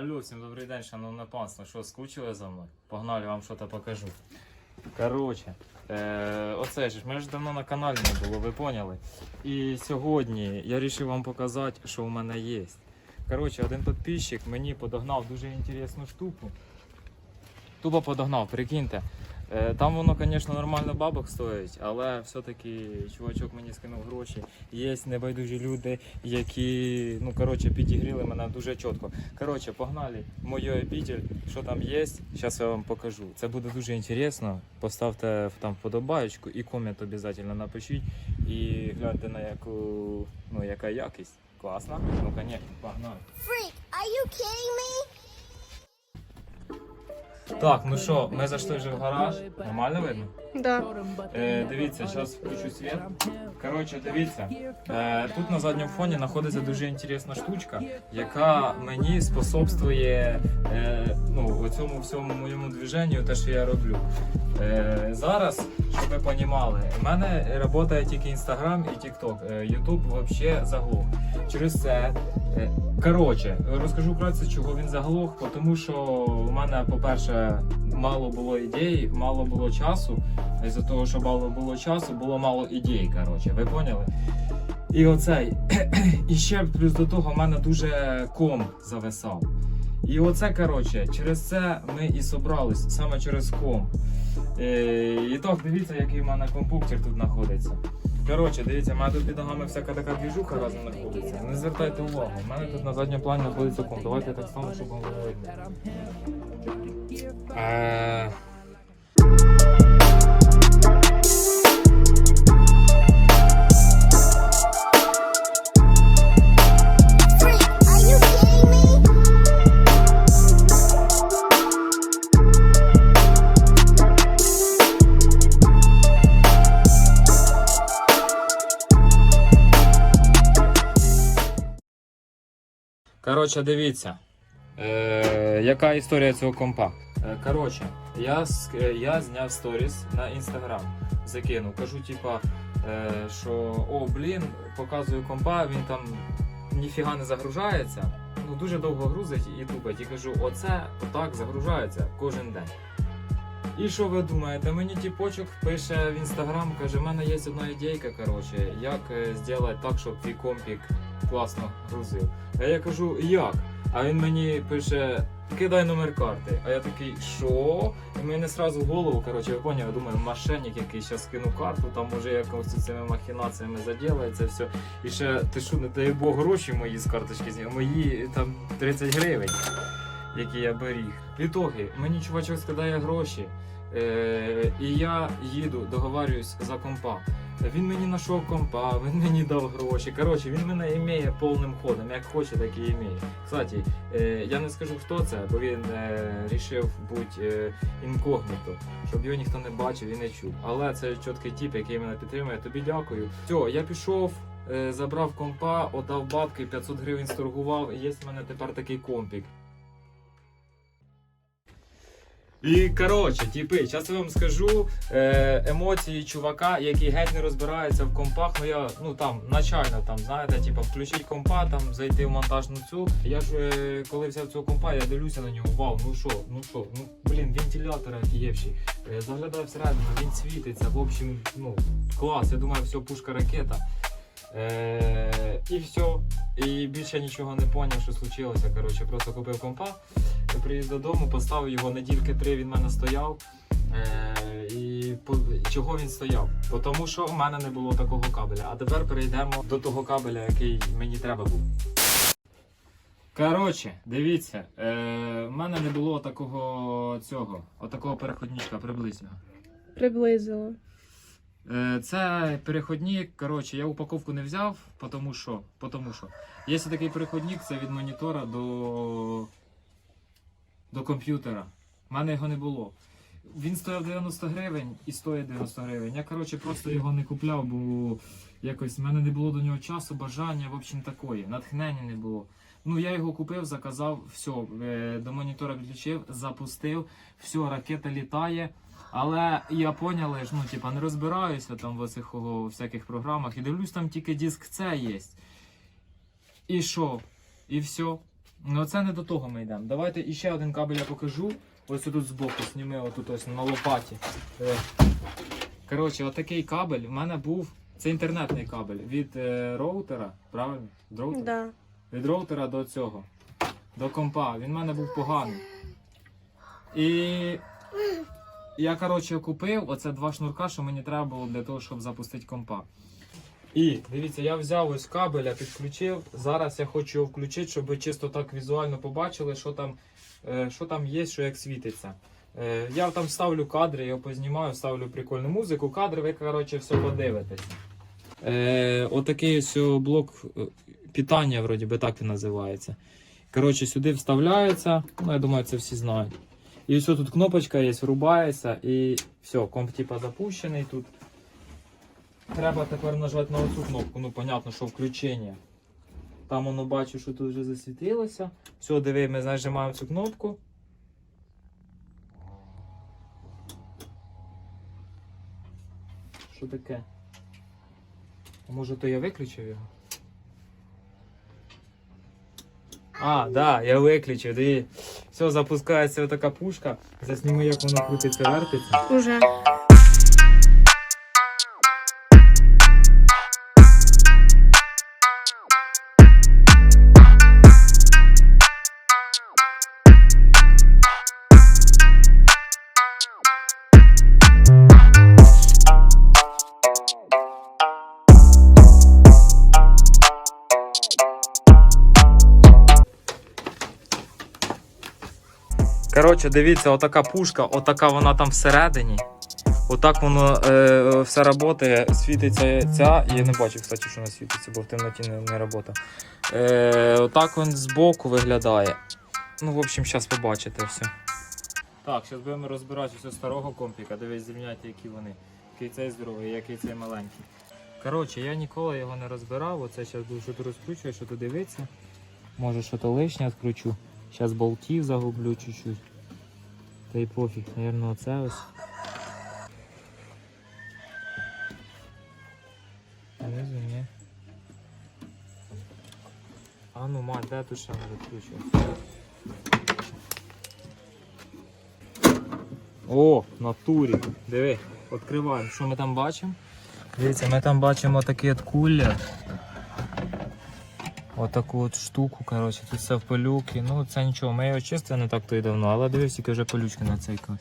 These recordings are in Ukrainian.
Алло, всім добрий день, шановне панство. Що, скучили за мною? Погнали, вам щось покажу. Коротше, е, оце ж, ми ж давно на каналі не було, ви поняли? І сьогодні я вирішив вам показати, що в мене є. Коротше, один підписчик мені подогнав дуже інтересну штуку. Тупо подогнав, прикиньте. Е, Там воно, звісно, нормально бабок стоїть, але все-таки чувачок мені скинув гроші. Є небайдужі люди, які ну, коротше, підігріли мене дуже чітко. Коротше, погнали мою обитель, що там є. Зараз я вам покажу. Це буде дуже інтересно. Поставте там вподобаєчку і комент обов'язково напишіть. І гляньте на яку, ну, яка якість. Класна. Ну, звісно, погнали. Freak, are you kidding me? Так, ну що, ми зайшли вже в гараж. Нормально видно? Да. Е, дивіться, зараз включу світ. Коротше, дивіться. Е, тут на задньому фоні знаходиться дуже інтересна штучка, яка мені способствує е, ну, цьому всьому моєму движенню, те, що я роблю. Е, зараз, щоб ви розуміли, у мене працює тільки Інстаграм і Тікток. Ютуб взагалі заглох. Через це. е, Коротше, розкажу вкратце, чого він заглох, тому що у мене, по-перше, мало було ідей, мало було часу. Із-за того, що мало було часу, було мало ідей. Коротше, ви поняли? І оцей. І ще плюс до того в мене дуже ком зависав. І оце, коротше, через це ми і собрались, саме через ком. Е, і так, дивіться, який в мене компуктер тут знаходиться. Коротше, дивіться, має тут під ногами всяка така двіжуха разом знаходиться. Не звертайте увагу, У мене тут на задньому плані знаходиться ком. Давайте так само, щоб вам було. Коротше, дивіться, е, яка історія цього компа. Е, коротше, я, е, я зняв сторіс на інстаграм. Закинув. Кажу, типа, е, що о, блін, показую компа, він там ніфіга не загружається. Ну, дуже довго грузить і тупить. І кажу, оце отак загружається кожен день. І що ви думаєте? Мені тіпочок пише в інстаграм, каже, в мене є одна ідейка, коротше, як е, зробити так, щоб твій компік класно грузив. А я кажу, як? А він мені пише, кидай номер карти. А я такий, що? І мені сразу в голову, коротше, ви поняли, я думаю, мошенник який зараз скину карту, там може якось цими махінаціями заділається все. І ще ти що, не дай Бог гроші мої з карточки зняв, мої там 30 гривень, які я беріг. В ітогі, мені чувачок скидає гроші. Е, і я їду, договарююсь за компа. Він мені знайшов компа, він мені дав гроші. Коротше, він мене імеє повним ходом, як хоче, так і імеє. Кстати, е, я не скажу хто це, бо він е, рішив бути е, інкогніто, щоб його ніхто не бачив і не чув. Але це чіткий тип, який мене підтримує. Тобі дякую. Все, я пішов. Забрав компа, отдав бабки, 500 гривень сторгував, і є в мене тепер такий компік. І коротше, типи, зараз я вам скажу е, емоції чувака, який геть не розбирається в компах. Ну я ну там начально там, знаєте, типу, включить компа, там зайти в монтажну цю. Я ж е, коли взяв цього компа, я дивлюся на нього. Вау, ну що, ну що, ну блін, вентилятор офігевший. Е, заглядаю всередину, він світиться. В общем, ну клас. Я думаю, все, пушка ракета. Е, і все. І більше нічого не поняв, що случилося. Коротше, просто купив компа, приїзд додому, поставив його недільки три, він в мене стояв. Е, і по, чого він стояв? Тому що в мене не було такого кабеля. А тепер перейдемо до того кабеля, який мені треба був. Коротше, дивіться, е, в мене не було такого цього, отакого переходничка приблизно. Приблизило. Е, Це переходник. Коротше, я упаковку не взяв, тому що, тому що. Є такий переходник, це від монітора до, до комп'ютера. У мене його не було. Він стояв 90 гривень і стоїть 90 гривень. Я коротше просто його не купляв, бо якось в мене не було до нього часу, бажання, в общем, такої, натхнення не було. Ну, я його купив, заказав, все, до монітора підключив, запустив, все, ракета літає. Але я поняли, ж, ну, типа, не розбираюся там в оцих о, всяких програмах і дивлюсь, там тільки диск C є. І що? І все. Ну це не до того ми йдемо. Давайте іще один кабель я покажу. Ось тут збоку, зніми отут ось на лопаті. Е, Коротше, отакий кабель в мене був. Це інтернетний кабель від е, роутера, правильно? Від роутера? Да. Від роутера до цього. До компа. Він в мене був поганий. І я, коротше, купив оце два шнурка, що мені треба було для того, щоб запустити компа. І дивіться, я взяв ось кабеля, підключив. Зараз я хочу його включити, щоб ви чисто так візуально побачили, що там, е, що там є, що як світиться. Е, Я там ставлю кадри, його познімаю, ставлю прикольну музику, кадри, ви коротше, все подивитесь. Е, отакий ось блок е, питання, вроді би так він називається. Коротше, сюди вставляється, ну я думаю, це всі знають. І ось тут кнопочка є, врубається, і все, комп типа запущений тут. Треба тепер нажати на оцю кнопку, ну понятно, що включення. Там воно бачу, що тут вже засвітилося. Все, диви, ми нажимаємо цю кнопку. Що таке? А може то я виключив його? А, да, я виключив. Диви. Все, запускається така пушка. Засніми, як воно крутиться, вертиться. Уже. Коротше, дивіться, отака пушка, отака вона там всередині. Отак воно е, все працює, світиться ця. Я не бачу, кстати, що вона світиться, бо в темноті не, працює. Е, отак він збоку виглядає. Ну, в общем, зараз побачите все. Так, зараз будемо розбирати все старого компіка. Дивись, зрівняйте, які вони. Який цей здоровий, який цей маленький. Коротше, я ніколи його не розбирав. Оце зараз буду що то розкручувати, що то дивитися. Може, що то лишнє відкручу. Зараз болтів загублю чуть-чуть. Та й пофіг, наверное, оце ось. Знизу, ні. А ну мать, де тут ще не відкручувати? О, натурі. Диви, відкриваємо. Що ми там бачимо? Дивіться, ми там бачимо такий от кулер. Отаку от штуку, коротше, тут все в пилюки. Ну це нічого, ми його чистили не так то й давно, але дивись, які вже пилючки на цей кось.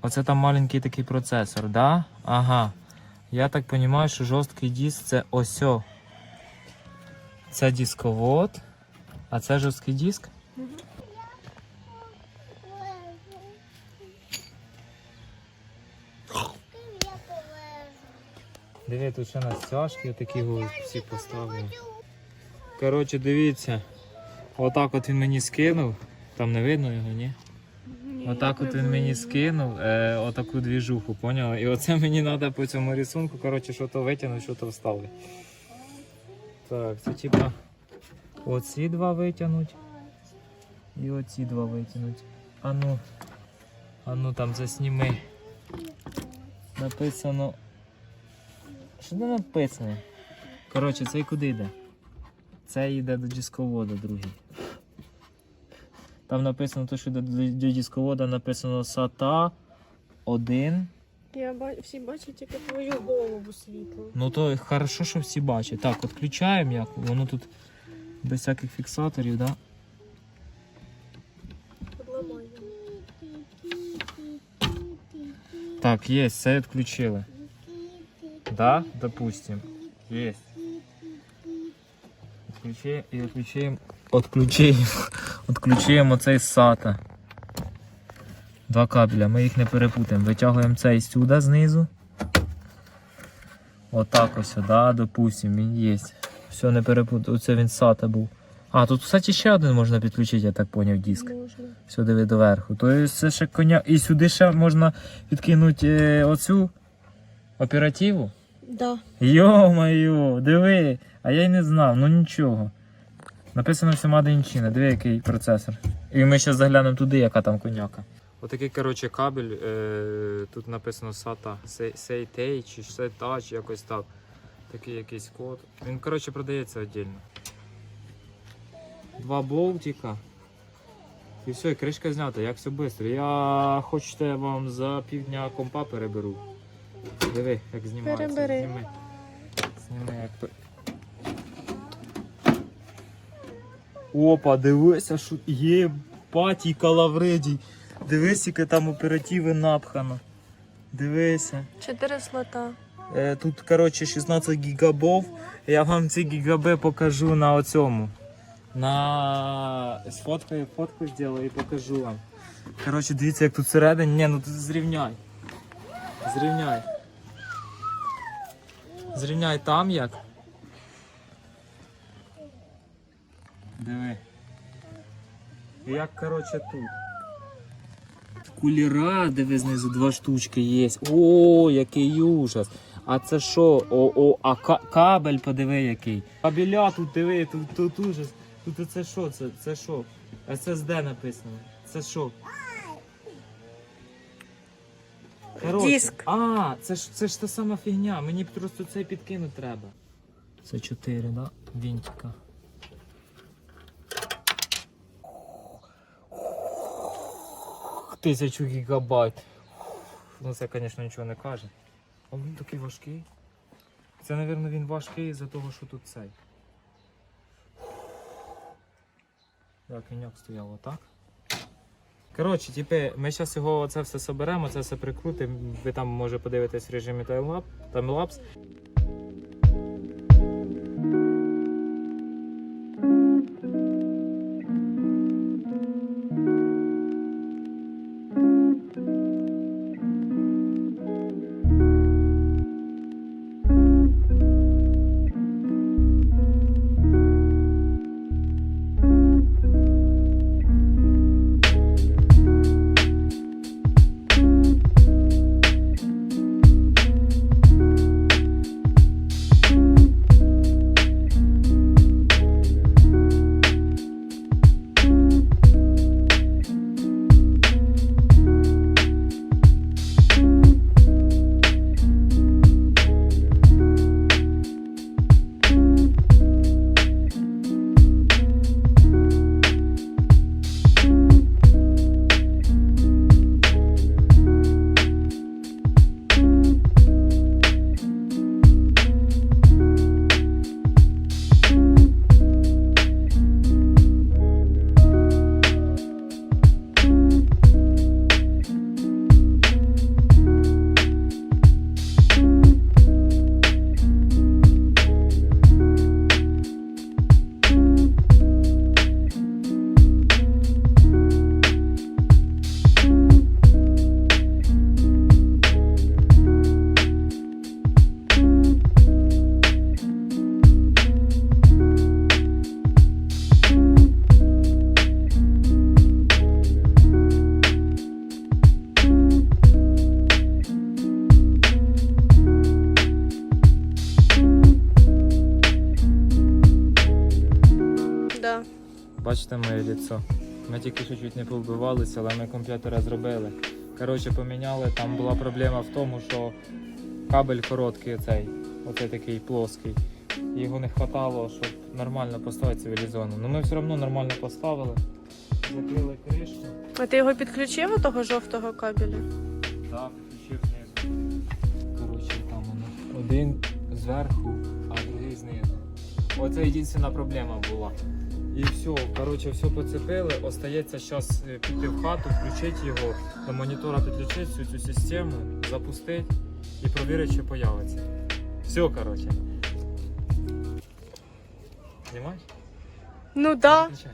Оце там маленький такий процесор, да? Ага. Я так розумію, що жорсткий диск це ось. Це дисковод. А це жорсткий диск? Диви, тут ще на стяжки такі всі поставлені. Коротше, дивіться. Отак от він мені скинув. Там не видно його, ні? Отак от він мені скинув, е, отаку двіжуху, поняли? І оце мені треба по цьому рисунку, коротше, що то витягнути, що то вставити. Так, це типа оці два витягнуть. І оці два витягнуть. А ну, а ну там засніми. Написано. Що де написано? Коротше, цей куди йде? Це йде до дисковода другий. Там написано те, що до, до, дисковода написано SATA 1. Я всі бачать тільки твою голову світло. Ну то хорошо, що всі бачать. Так, відключаємо як. Воно тут без всяких фіксаторів, да? Так, є, все відключили. Да, допустим. Есть. Отключаем и отключаем. Отключаем. Отключаємо цей SATA. Два кабеля, ми їх не перепутаємо. Витягуємо цей сюди знизу. Отак ось, да, допустим, він є. Все, не перепутав. Оце він SATA був. А, тут, кстати, ще один можна підключити, я так поняв, диск. Можна. Диви доверху. То це ще коня. І сюди ще можна підкинути е, оцю оперативу. Да. Йо-моє, диви, а я й не знав, ну нічого. Написано все Made in диви який процесор. І ми ще заглянемо туди, яка там коняка. Отакий, коротше, кабель, е, тут написано SATA, SATA чи SATA, чи якось так. Такий якийсь код. Він, коротше, продається віддільно. два болтика. І все, і кришка знята, як все швидко. Я хочете я вам за півдня компа переберу. Диви, як знімається. Перебери. Зніми. Зніми, як то. Опа, дивися, що є патій калавредій. Дивись, яке там оперативи напхано. Дивися. Чотири слота. Е, Тут, коротше, 16 гігабов. Я вам ці гігаби покажу на оцьому. На сфоткаю, фотку зроблю і покажу вам. Коротше, дивіться, як тут всередині. Ні, ну ти зрівняй. Зрівняй. Зрівняй там як. Диви. Як, коротше, тут. Кулера, диви знизу два штучки є. О, який ужас. А це що? О, о, а ка- кабель подиви який. Кабеля тут диви, тут, тут ужас. Тут це що? Це, це що? SSD написано. Це що? Коротше, Диск. А, це ж це ж та сама фігня. Мені просто це підкинути треба. Це 4, да? Вінтика. Тисячу гігабайт. Ну це, звісно, нічого не каже. А він такий важкий. Це, мабуть, він важкий із-за того, що тут цей. Так, віньок стояв отак. Коротше, типи, ми зараз його це все соберемо, це все прикрутимо. Ви там може подивитись в режимі таймлап, таймлапс. Ми тільки що чуть не повбивалися, але ми комп'ютера зробили. Коротше, поміняли, там була проблема в тому, що кабель короткий оцей, оцей такий плоский. Його не вистачало, щоб нормально поставити цивілізованно. Ну ми все одно нормально поставили. Закрили кришку. А ти його підключив у того жовтого кабеля? Так, підключив знизу. Коротше, там воно. Один зверху. Оце єдина проблема була. І все, коротше, все поцепили. Остається зараз піти в хату, включити його, до монітора підключити всю цю систему, запустити і провірити, чи появиться. Все, коротше. Знімаєш? Ну да. Включай.